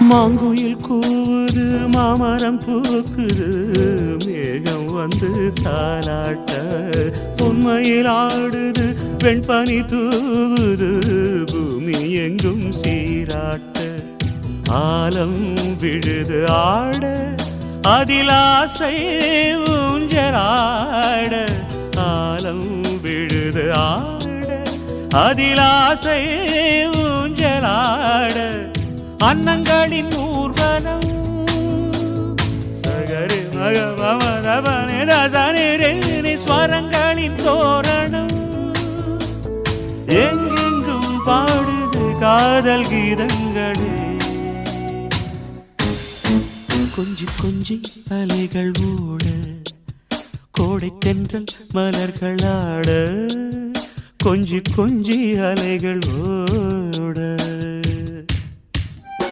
மாங்குயில் கூவுது மாமரம் பூக்குது மேகம் வந்து தாலாட்ட உண்மையில் ஆடுது வெண்பனி தூவுது பூமி எங்கும் சீராட்ட. ஆலம் விழுது ஆட அதிலாசை ஆசை ஊஞ்சலாட. ஆலம் விழுது ஆட அதிலாசை ஆசை அன்னங்களின் ஊர்வலம். சகரு மக ரசனே ஸ்வரங்களின் தோரணம். எங்கெங்கும் பாடுது காதல் கீதங்களே. கொஞ்சி கொஞ்சி அலைகள் ஓட கோடை தென்றல் மலர்களாட கொஞ்சி கொஞ்சி அலைகள் ஓ